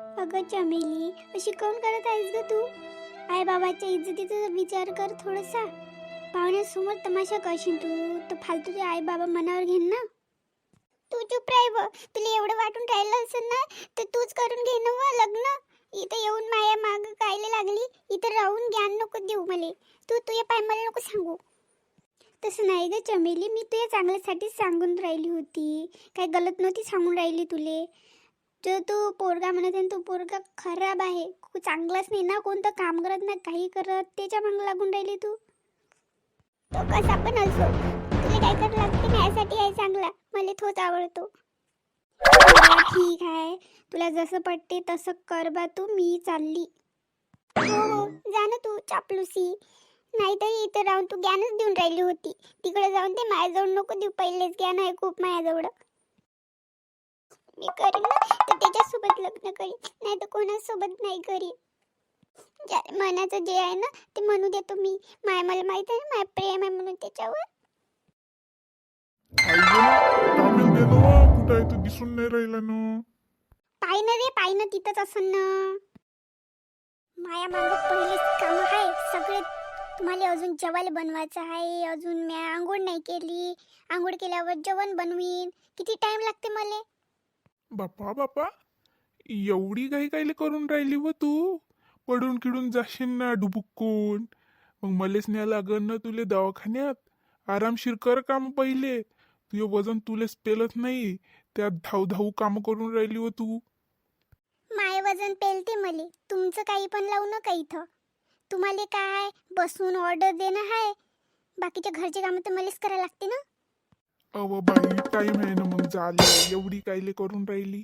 अगं चमेली अशी काऊन करत आहेस ग तू? आई बाबाच्या इज्जतीचा विचार कर थोडासा. पाहुण्यासमोर तमाशा करशील तू तर फालतूचे आई बाबा मनावर घेईन ना. तू चुप राही व. तुला एवढं वाटून राहिलं असेल ना तर तूच करून घे ना व लग्न. इथं येऊन माया माग कायला लागली. इथं राहून ज्ञान नको देऊ मले. तू तुझ्या पाय मला नको सांगू. तसं नाही ग चमेली मी तुझ्या चांगल्यासाठीच सांगून राहिली होती. काय गलत नव्हती सांगून राहिली तुले. जो तू पोरगा म्हणत आहे ना, तो पोरगा खराब आहे. चांगलाच नाही ना कोणतं काम करत ना काही करत त्याच्या मागं लागून राहिली तू. तो कसा पण असो तुला काय करावं लागते ना यासाठी आहे चांगला. मला तोच आवडतो. ठीक आहे. तुला जसं पटते तसं कर बा तू मी चालली. हो हो जा ना तू चापलूसी. नाहीतरी इथं राहून तू ज्ञानच देऊन राहिली होती. तिकडे जाऊन ते माझ्याजवळ नको देऊ पहिलेच ज्ञान आहे खूप माझ्याजवळ. मी करीन ना तर त्याच्यासोबत लग्न करीन. नाही तर कोणासोबत नाही करीन. मनाचं जे आहे ना ते म्हणू देतो मी. माय मला माहीत आहे ना माय प्रेम आहे म्हणून त्याच्यावर. कुठं आहे तो? दिसून नाही राहिला ना. पाय ना रे पाय ना तिथंच असन ना. माया मागं पहिलेच काम आहे. सगळे तुम्हाला अजून जेवायला बनवायचं आहे. अजून मी आंघोळ नाही केली. आंघोळ केल्यावर जेवण बनवीन. किती टाइम लागते मला? बापा बापा एवढी काही काही करून राहिली व तू? पडून किडून जाशील ना डुबुकून. मग मलेच न्या लागन ना तुले दवाखान्यात. आरामशीर कर काम पहिले. तुझे वजन तुलेच पेलत नाही. त्यात धाव धाऊ काम करून राहिली व तू. माय वजन पेलते मले. तुमचं काही पण लावू नका इथं. तुम्हाला काय बसून ऑर्डर देणं आहे बाकीच्या घरचे कामं तर मलाच करायला लागते ना? अव बाई टाइम आहे ना मग झाले. एवढी कायले करून राहिली?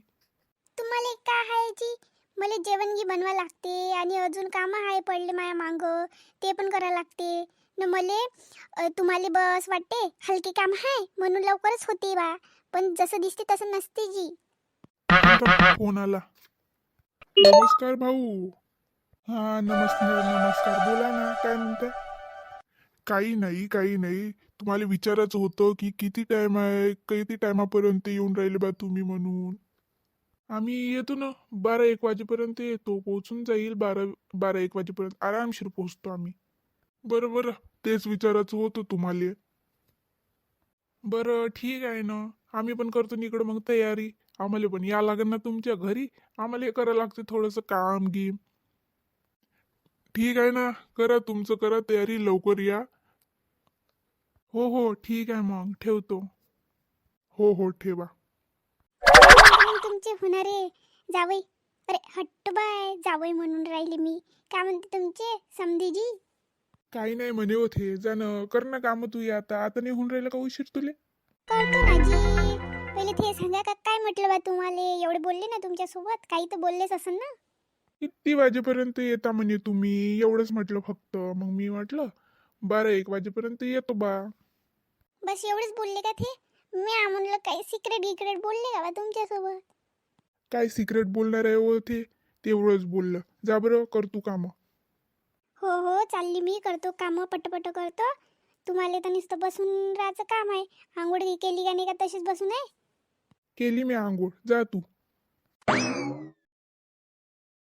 तुम्हाला काय आहे जी? मला जेवण गी बनवा लागते आणि अजून कामं आहे पडले माया मांग. ते पण करा लागते. न मले अ, तुम्हाला बस वाटते? हलके काम आहे म्हणून लवकरच होते बा. पण जसं दिसते तसं नसते जी. आता फोन आला नमस्कार भाऊ. हा नमस्कार नमस्कार. बोला ना काय म्हणताय? काही नाही काही नाही. तुम्हाला विचारायचं होतं की किती टाइम आहे? किती टायमापर्यंत येऊन राहिले बा तुम्ही म्हणून? आम्ही येतो ना बारा एक वाजेपर्यंत येतो. पोहोचून जाईल बारा बारा एक वाजेपर्यंत. आरामशीर पोहोचतो आम्ही. बरं बरं. तेच विचारायचं होतं तुम्हाला. बरं ठीक आहे ना. आम्ही पण करतो इकडं मग तयारी. आम्हाला पण या लागेल ना तुमच्या घरी. आम्हाला हे करायला लागते थोडंसं काम गिम. ठीक आहे ना. करा तुमचं करा तयारी. लवकर या. हो हो ठीक आहे मग ठेवतो. हो हो ठेवा. म्हणून तुमचे होणारे जावई. अरे हट्ट बाय जावई म्हणून राहिले मी. काय म्हणते तुमचे समधीजी? काही नाही म्हणे होते जाणं कर ना काम तू या आता. आता नाही होऊन राहिलं का उशीर तुले? करतो ना जी पहिले ते सांगा का काय म्हटलं बा तुम्हाला? एवढे बोलले ना तुमच्यासोबत काही तर बोललेच असेल ना? किती वाजेपर्यंत येता म्हणे तुम्ही? एवढंच म्हटलं फक्त. मग मी म्हटलं बारा एक वाजेपर्यंत येतो बा. बस एवढेच बोलले का ते? मी म्हणलं काही सिक्रेट गिक्रेट बोलले का बा तुमच्यासोबत? काय सिक्रेट बोलणार आहे हो ते? तेवढंच बोललं. जा बरं कर तू कामं. हो हो चालली मी करतो कामं पटपट करतो. तुम्हाला तर नुसतं बसून राहायचं काम आहे. आंघोळ केली का नाही का तशीच बसून आहे? केली मी आंघोळ. जा तू.